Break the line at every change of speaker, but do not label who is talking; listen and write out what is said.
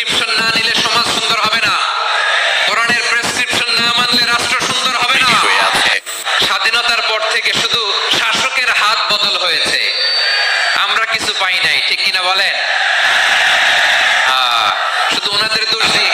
Prescription না নিলে সমাজ সুন্দর হবে না। কোরআনের প্রেসক্রিপশন না মানলে রাষ্ট্র সুন্দর হবে না। স্বাধীনতার পর থেকে শুধু শাসকের হাত বদল হয়েছে। আমরা কিছু পাই নাই ঠিক কিনা বলেন? শুধু ওনাদের দোষী